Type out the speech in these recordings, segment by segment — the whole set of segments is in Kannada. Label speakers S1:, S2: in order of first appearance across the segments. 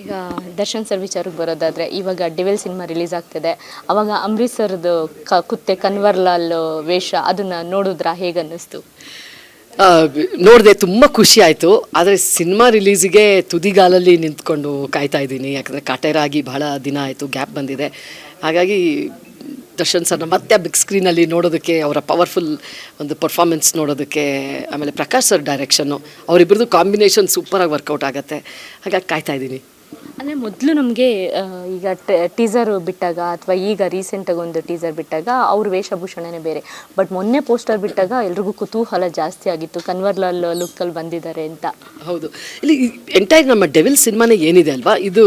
S1: ಈಗ ದರ್ಶನ್ ಸರ್ ವಿಚಾರಕ್ಕೆ ಬರೋದಾದರೆ, ಇವಾಗ ಡಿವೆಲ್ ಸಿನಿಮಾ ರಿಲೀಸ್ ಆಗ್ತಿದೆ. ಅವಾಗ ಅಂಬರೀಶ್ ಸರ್ದು ಕ, ಕುತ್ತೆ ಕನ್ವರ್ಲಾಲ್ ವೇಷ ಅದನ್ನು ನೋಡಿದ್ರ? ಹೇಗನ್ನಿಸ್ತು?
S2: ನೋಡಿದೆ ತುಂಬ ಖುಷಿ ಆಯಿತು. ಆದರೆ ಸಿನಿಮಾ ರಿಲೀಸಿಗೆ ತುದಿಗಾಲಲ್ಲಿ ನಿಂತ್ಕೊಂಡು ಕಾಯ್ತಾ ಇದ್ದೀನಿ. ಯಾಕಂದರೆ ಕಾಟೇರಾಗಿ ಬಹಳ ದಿನ ಆಯಿತು, ಗ್ಯಾಪ್ ಬಂದಿದೆ. ಹಾಗಾಗಿ ದರ್ಶನ್ ಸರ್ನ ಮತ್ತೆ ಬಿಗ್ ಸ್ಕ್ರೀನಲ್ಲಿ ನೋಡೋದಕ್ಕೆ, ಅವರ ಪವರ್ಫುಲ್ ಒಂದು ಪರ್ಫಾರ್ಮೆನ್ಸ್ ನೋಡೋದಕ್ಕೆ, ಆಮೇಲೆ ಪ್ರಕಾಶ್ ಸರ್ ಡೈರೆಕ್ಷನ್ನು ಅವರಿಬ್ಬರದು ಕಾಂಬಿನೇಷನ್ ಸೂಪರಾಗಿ ವರ್ಕೌಟ್ ಆಗುತ್ತೆ. ಹಾಗಾಗಿ ಕಾಯ್ತಾ ಇದ್ದೀನಿ.
S1: ಅಂದರೆ ಮೊದಲು ನಮಗೆ ಈಗ ಟೀಸರ್ ಬಿಟ್ಟಾಗ ಅಥವಾ ಈಗ ರೀಸೆಂಟಾಗಿ ಒಂದು ಟೀಸರ್ ಬಿಟ್ಟಾಗ ಅವ್ರ ವೇಷಭೂಷಣನೇ ಬೇರೆ. ಬಟ್ ಮೊನ್ನೆ ಪೋಸ್ಟರ್ ಬಿಟ್ಟಾಗ ಎಲ್ರಿಗೂ ಕುತೂಹಲ ಜಾಸ್ತಿ ಆಗಿತ್ತು. ಕನ್ವರ್ಲಾಲ್ ಲುಕ್ಕಲ್ಲಿ ಬಂದಿದ್ದಾರೆ ಅಂತ.
S2: ಹೌದು. ಇಲ್ಲಿ ಎಂಟೈರ್ ನಮ್ಮ ಡೆವಿಲ್ ಸಿನಿಮಾನೇ ಏನಿದೆ ಅಲ್ವಾ? ಇದು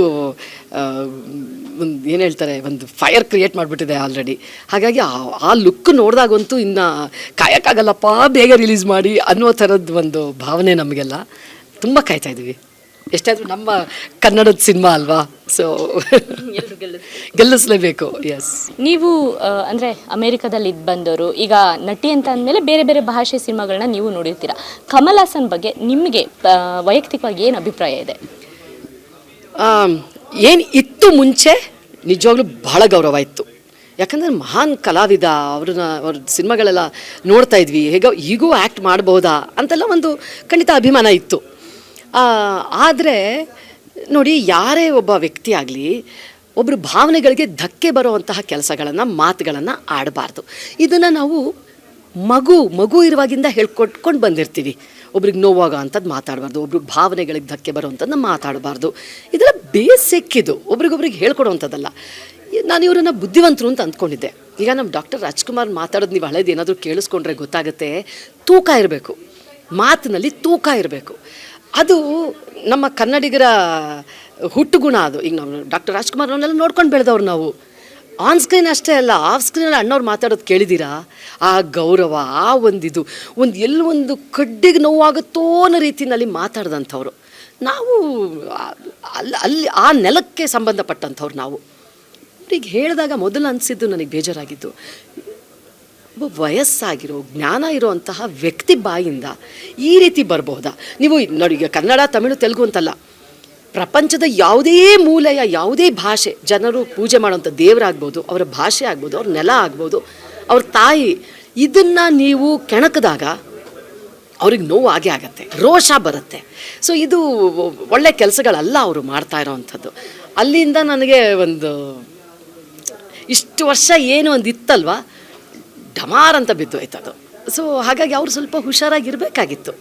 S2: ಒಂದು ಏನು ಹೇಳ್ತಾರೆ, ಒಂದು ಫೈರ್ ಕ್ರಿಯೇಟ್ ಮಾಡಿಬಿಟ್ಟಿದೆ ಆಲ್ರೆಡಿ ಹಾಗಾಗಿ ಆ- ಲುಕ್ ನೋಡಿದಾಗಂತೂ ಇನ್ನು ಕಾಯಕ್ಕಾಗಲ್ಲಪ್ಪ ಬೇಗ ರಿಲೀಸ್ ಮಾಡಿ ಅನ್ನೋ ಥರದ್ದು ಒಂದು ಭಾವನೆ ನಮಗೆಲ್ಲ. ತುಂಬ ಕಾಯ್ತಾ ಇದ್ದೀವಿ ಎಷ್ಟಾದರೂ ನಮ್ಮ ಕನ್ನಡದ ಸಿನಿಮಾ ಅಲ್ವಾ? ಸೊ ಗೆಲ್ಲಿಸ್ಲೇಬೇಕು ಎಸ್
S1: ನೀವು ಅಂದರೆ ಅಂದ್ರೆ ಇದು ಇದ್ದು ಬಂದವರು ಈಗ ನಟಿ ಅಂತ ಅಂದಮೇಲೆ ಬೇರೆ ಬೇರೆ ಭಾಷೆ ಸಿನಿಮಾಗಳನ್ನ ನೀವು ನೋಡಿರ್ತೀರ. ಕಮಲ್ ಹಾಸನ್ ಬಗ್ಗೆ ನಿಮಗೆ ವೈಯಕ್ತಿಕವಾಗಿ ಏನು ಅಭಿಪ್ರಾಯ ಇದೆ?
S2: ಏನು ಇತ್ತು ಮುಂಚೆ ನಿಜವಾಗ್ಲೂ ಬಹಳ ಗೌರವ ಇತ್ತು. ಯಾಕಂದರೆ ಮಹಾನ್ ಕಲಾವಿದ ಅವ್ರನ್ನ ಅವ್ರ ಸಿನಿಮಾಗಳೆಲ್ಲ ನೋಡ್ತಾ ಇದ್ವಿ. ಹೇಗೋ ಈಗೂ ಆ್ಯಕ್ಟ್ ಮಾಡ್ಬೋದಾ ಅಂತೆಲ್ಲ ಒಂದು ಖಂಡಿತ ಅಭಿಮಾನ ಇತ್ತು. ಆದರೆ ನೋಡಿ, ಯಾರೇ ಒಬ್ಬ ವ್ಯಕ್ತಿ ಆಗಲಿ ಒಬ್ಬರು ಭಾವನೆಗಳಿಗೆ ಧಕ್ಕೆ ಬರುವಂತಹ ಕೆಲಸಗಳನ್ನು, ಮಾತುಗಳನ್ನು ಆಡಬಾರ್ದು. ಇದನ್ನು ನಾವು ಮಗು ಮಗು ಇರುವಾಗಿಂದ ಹೇಳ್ಕೊಟ್ಕೊಂಡು ಬಂದಿರ್ತೀವಿ. ಒಬ್ರಿಗೆ ನೋವಾಗ ಅಂಥದ್ದು ಮಾತಾಡಬಾರ್ದು ಒಬ್ರಿಗೆ ಭಾವನೆಗಳಿಗೆ ಧಕ್ಕೆ ಬರುವಂಥದ್ದನ್ನ ಮಾತಾಡಬಾರ್ದು. ಇದೆಲ್ಲ ಬೇಸಿಕ್ ಇದು ಒಬ್ರಿಗೊಬ್ರಿಗೆ ಹೇಳ್ಕೊಡುವಂಥದ್ದಲ್ಲ. ನಾನು ಇವರನ್ನು ಬುದ್ಧಿವಂತರು ಅಂತ ಅಂದ್ಕೊಂಡಿದ್ದೆ. ಈಗ ನಮ್ಮ ಡಾಕ್ಟರ್ ರಾಜ್ಕುಮಾರ್ ಮಾತಾಡೋದು ನೀವು ಹಳೇದು ಏನಾದರೂ ಕೇಳಿಸ್ಕೊಂಡ್ರೆ ಗೊತ್ತಾಗುತ್ತೆ. ತೂಕ ಇರಬೇಕು. ಮಾತಿನಲ್ಲಿ ತೂಕ ಇರಬೇಕು. ಅದು ನಮ್ಮ ಕನ್ನಡಿಗರ ಹುಟ್ಟುಗುಣ ಅದು. ಈಗ ನಾವು ಡಾಕ್ಟರ್ ರಾಜ್ಕುಮಾರ್ ಅವ್ರನ್ನೆಲ್ಲ ನೋಡ್ಕೊಂಡು ಬೆಳೆದವ್ರು ನಾವು. ಆನ್ ಸ್ಕ್ರೀನ್ ಅಷ್ಟೇ ಅಲ್ಲ, ಆಫ್ ಸ್ಕ್ರೀನಲ್ಲಿ ಅಣ್ಣವ್ರು ಮಾತಾಡೋದು ಕೇಳಿದ್ದೀರಾ ಆ ಗೌರವ, ಆ ಒಂದಿದು ಒಂದು ಎಲ್ಲಿ ಒಂದು ಕಡ್ಡಿಗೆ ನೋವಾಗುತ್ತೋ ಅನ್ನೋ ರೀತಿಯಲ್ಲಿ ಮಾತಾಡ್ದಂಥವ್ರು. ನಾವು ಅಲ್ಲಿ ಅಲ್ಲಿ ಆ ನೆಲಕ್ಕೆ ಸಂಬಂಧಪಟ್ಟಂಥವ್ರು ನಾವು. ಈಗ ಹೇಳಿದಾಗ ಮೊದಲು ಅನಿಸಿದ್ದು ನನಗೆ ಬೇಜಾರಾಗಿದ್ದು. ಒಬ್ಬ ವಯಸ್ಸಾಗಿರೋ ಜ್ಞಾನ ಇರುವಂತಹ ವ್ಯಕ್ತಿ ಬಾಯಿಂದ ಈ ರೀತಿ ಬರಬಹುದಾ ನೀವು ನೋಡಿ, ಈಗ ಕನ್ನಡ, ತಮಿಳು, ತೆಲುಗು ಅಂತಲ್ಲ, ಪ್ರಪಂಚದ ಯಾವುದೇ ಮೂಲೆಯ ಯಾವುದೇ ಭಾಷೆ, ಜನರು ಪೂಜೆ ಮಾಡುವಂಥ ದೇವರಾಗ್ಬೋದು, ಅವರ ಭಾಷೆ ಆಗ್ಬೋದು, ಅವ್ರ ನೆಲ ಆಗ್ಬೋದು, ಅವ್ರ ತಾಯಿ, ಇದನ್ನು ನೀವು ಕೆಣಕಿದಾಗ ಅವ್ರಿಗೆ ನೋವು ಆಗೇ ಆಗತ್ತೆ, ರೋಷ ಬರುತ್ತೆ. ಸೊ ಇದು ಒಳ್ಳೆ ಕೆಲಸಗಳಲ್ಲ ಅವರು ಮಾಡ್ತಾ ಇರೋವಂಥದ್ದು. ಅಲ್ಲಿಂದ ನನಗೆ ಒಂದು ಇಷ್ಟು ವರ್ಷ ಏನು ಒಂದು ಇತ್ತಲ್ವ ಡಮಾರ್ ಅಂತ ಬಿದ್ದು ಹೋಯ್ತು ಅದು. ಸೊ ಹಾಗಾಗಿ ಅವ್ರು ಸ್ವಲ್ಪ ಹುಷಾರಾಗಿರಬೇಕಾಗಿತ್ತು.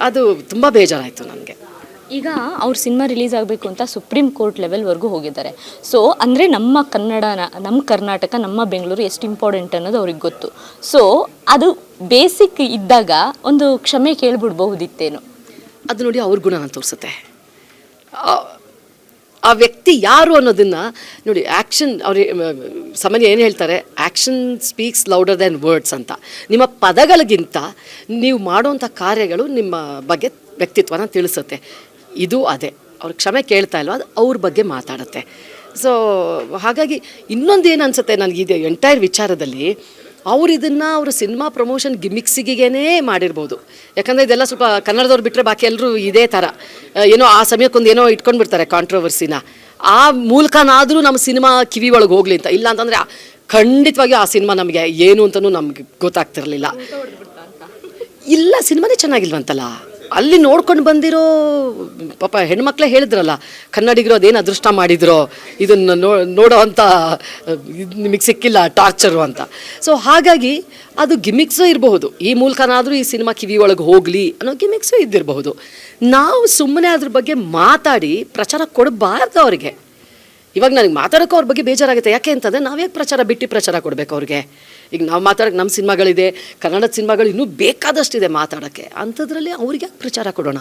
S2: ಅದು ತುಂಬ ಬೇಜಾರಾಯಿತು ನನಗೆ.
S1: ಈಗ ಅವ್ರ ಸಿನಿಮಾ ರಿಲೀಸ್ ಆಗಬೇಕು ಅಂತ ಸುಪ್ರೀಂ ಕೋರ್ಟ್ ಲೆವೆಲ್ವರೆಗೂ ಹೋಗಿದ್ದಾರೆ. ಸೊ ಅಂದರೆ ನಮ್ಮ ಕನ್ನಡ ನಮ್ಮ ಕರ್ನಾಟಕ ನಮ್ಮ ಬೆಂಗಳೂರು ಎಷ್ಟು ಇಂಪಾರ್ಟೆಂಟ್ ಅನ್ನೋದು ಅವ್ರಿಗೆ ಗೊತ್ತು. ಸೊ ಅದು ಬೇಸಿಕ್ ಇದ್ದಾಗ ಒಂದು ಕ್ಷಮೆ ಕೇಳ್ಬಿಡ್ಬಹುದಿತ್ತೇನು?
S2: ಅದು ನೋಡಿ ಅವ್ರ ಗುಣನ ತೋರಿಸುತ್ತೆ. ಆ- ವ್ಯಕ್ತಿ ಯಾರು ಅನ್ನೋದನ್ನ ನೋಡಿ ಆ್ಯಕ್ಷನ್ ಅವ್ರು ಸಾಮಾನ್ಯ ಏನು ಹೇಳ್ತಾರೆ? Action speaks louder than words ಅಂತ. ನಿಮ್ಮ ಪದಗಳಿಗಿಂತ ನೀವು ಮಾಡುವಂಥ ಕಾರ್ಯಗಳು ನಿಮ್ಮ ಬಗ್ಗೆ ವ್ಯಕ್ತಿತ್ವನ ತಿಳಿಸುತ್ತೆ. ಇದು ಅದೇ. ಅವ್ರ ಕ್ಷಮೆ ಕೇಳ್ತಾ ಇಲ್ವ? ಅದು ಅವ್ರ ಬಗ್ಗೆ ಮಾತಾಡುತ್ತೆ. ಸೊ ಹಾಗಾಗಿ ಇನ್ನೊಂದು ಏನು ಅನ್ಸುತ್ತೆ ನನಗೆ ಇದು ಎಂಟೈರ್ ವಿಚಾರದಲ್ಲಿ ಅವ್ರು ಇದನ್ನು ಅವರು ಸಿನಿಮಾ ಪ್ರಮೋಷನ್ ಗಿಮಿಕ್ಸಿಗೇನೆ ಮಾಡಿರ್ಬೋದು. ಯಾಕಂದರೆ ಇದೆಲ್ಲ ಸ್ವಲ್ಪ ಕನ್ನಡದವ್ರು ಬಿಟ್ಟರೆ ಬಾಕಿ ಎಲ್ಲರೂ ಇದೇ ಥರ. ಏನೋ ಆ ಸಮಯಕ್ಕೊಂದು ಏನೋ ಇಟ್ಕೊಂಡು ಬಿಡ್ತಾರೆ ಕಾಂಟ್ರವರ್ಸಿನ ಆ ಮೂಲಕನಾದರೂ ನಮ್ಮ ಸಿನಿಮಾ ಕಿವಿ ಒಳಗೆ ಹೋಗ್ಲಿ ಅಂತ. ಇಲ್ಲ ಅಂತಂದರೆ ಖಂಡಿತವಾಗಿಯೂ ಆ ಸಿನಿಮಾ ನಮಗೆ ಏನು ಅಂತಲೂ ನಮ್ಗೆ ಗೊತ್ತಾಗ್ತಿರಲಿಲ್ಲ. ಇಲ್ಲ ಸಿನಿಮಾನೇ ಚೆನ್ನಾಗಿಲ್ವಂತಲ್ಲ? ಅಲ್ಲಿ ನೋಡ್ಕೊಂಡು ಬಂದಿರೋ ಪಾಪ ಹೆಣ್ಮಕ್ಳೇ ಹೇಳಿದ್ರಲ್ಲ, ಕನ್ನಡಿಗರು ಅದೇನು ಅದೃಷ್ಟ ಮಾಡಿದ್ರೋ, ಇದನ್ನು ನೋಡೋ ಇದು ನಿಮಗೆ ಸಿಕ್ಕಿಲ್ಲ ಟಾರ್ಚರು ಅಂತ. ಸೊ ಹಾಗಾಗಿ ಅದು ಗಿಮಿಕ್ಸು ಇರಬಹುದು. ಈ ಮೂಲಕನಾದರೂ ಈ ಸಿನಿಮಾ ಕಿವಿ ಒಳಗೆ ಹೋಗಲಿ ಅನ್ನೋ ಗಿಮಿಕ್ಸು ಇದ್ದಿರಬಹುದು. ನಾವು ಸುಮ್ಮನೆ ಅದ್ರ ಬಗ್ಗೆ ಮಾತಾಡಿ ಪ್ರಚಾರ ಕೊಡಬಾರ್ದು ಅವರಿಗೆ. ಇವಾಗ ನನಗೆ ಮಾತಾಡೋಕೆ ಅವ್ರ ಬಗ್ಗೆ ಬೇಜಾರಾಗುತ್ತೆ. ಯಾಕೆ ಅಂತಂದರೆ ನಾವ್ಯಾಕೆ ಪ್ರಚಾರ ಬಿಟ್ಟು ಪ್ರಚಾರ ಕೊಡಬೇಕು ಅವ್ರಿಗೆ? ಈಗ ನಾವು ಮಾತಾಡೋಕೆ ನಮ್ಮ ಸಿನಿಮಾಗಳಿದೆ, ಕನ್ನಡದ ಸಿನಿಮಾಗಳು ಇನ್ನೂ ಬೇಕಾದಷ್ಟಿದೆ ಮಾತಾಡೋಕ್ಕೆ. ಅಂಥದ್ರಲ್ಲಿ ಅವ್ರಿಗೆ ಯಾಕೆ ಪ್ರಚಾರ ಕೊಡೋಣ?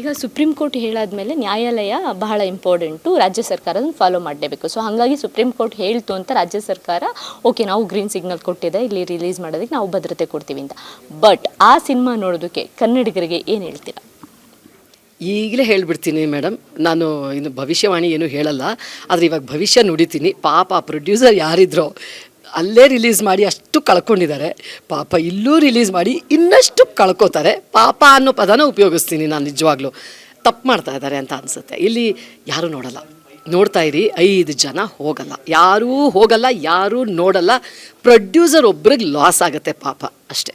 S1: ಈಗ ಸುಪ್ರೀಂ ಕೋರ್ಟ್ ಹೇಳಾದ್ಮೇಲೆ ನ್ಯಾಯಾಲಯ ಬಹಳ ಇಂಪಾರ್ಟೆಂಟು ರಾಜ್ಯ ಸರ್ಕಾರ ಫಾಲೋ ಮಾಡಲೇಬೇಕು. ಸೊ ಹಾಗಾಗಿ ಸುಪ್ರೀಂ ಕೋರ್ಟ್ ಹೇಳ್ತು ಅಂತ ರಾಜ್ಯ ಸರ್ಕಾರ ಓಕೆ ನಾವು ಗ್ರೀನ್ ಸಿಗ್ನಲ್ ಕೊಟ್ಟಿದೆ, ಇಲ್ಲಿ ರಿಲೀಸ್ ಮಾಡೋದಕ್ಕೆ ನಾವು ಭದ್ರತೆ ಕೊಡ್ತೀವಿ ಅಂತ. ಬಟ್ ಆ ಸಿನಿಮಾ ನೋಡೋದಕ್ಕೆ ಕನ್ನಡಿಗರಿಗೆ ಏನು ಹೇಳ್ತೀರಾ?
S2: ಈಗಲೇ ಹೇಳಿಬಿಡ್ತೀನಿ ಮೇಡಮ್ ನಾನು ಇನ್ನು ಭವಿಷ್ಯವಾಣಿ ಏನು ಹೇಳಲ್ಲ. ಆದರೆ ಇವಾಗ ಭವಿಷ್ಯ ನುಡಿತೀನಿ. ಪಾಪ ಪ್ರೊಡ್ಯೂಸರ್ ಯಾರಿದ್ರೋ ಅಲ್ಲೇ ರಿಲೀಸ್ ಮಾಡಿ ಅಷ್ಟು ಕಳ್ಕೊಂಡಿದ್ದಾರೆ. ಪಾಪ ಇಲ್ಲೂ ರಿಲೀಸ್ ಮಾಡಿ ಇನ್ನಷ್ಟು ಕಳ್ಕೊತಾರೆ. ಪಾಪ ಅನ್ನೋ ಪದನ ಉಪಯೋಗಿಸ್ತೀನಿ ನಾನು ನಿಜವಾಗ್ಲೂ. ತಪ್ಪು ಮಾಡ್ತಾ ಇದ್ದಾರೆ ಅಂತ ಅನಿಸುತ್ತೆ. ಇಲ್ಲಿ ಯಾರೂ ನೋಡಲ್ಲ. ನೋಡ್ತಾ ಇರಿ, ಐದು ಜನ ಹೋಗಲ್ಲ. ಯಾರೂ ಹೋಗಲ್ಲ, ಯಾರೂ ನೋಡಲ್ಲ. ಪ್ರೊಡ್ಯೂಸರ್ ಒಬ್ರಿಗೆ ಲಾಸ್ ಆಗುತ್ತೆ ಪಾಪ ಅಷ್ಟೇ.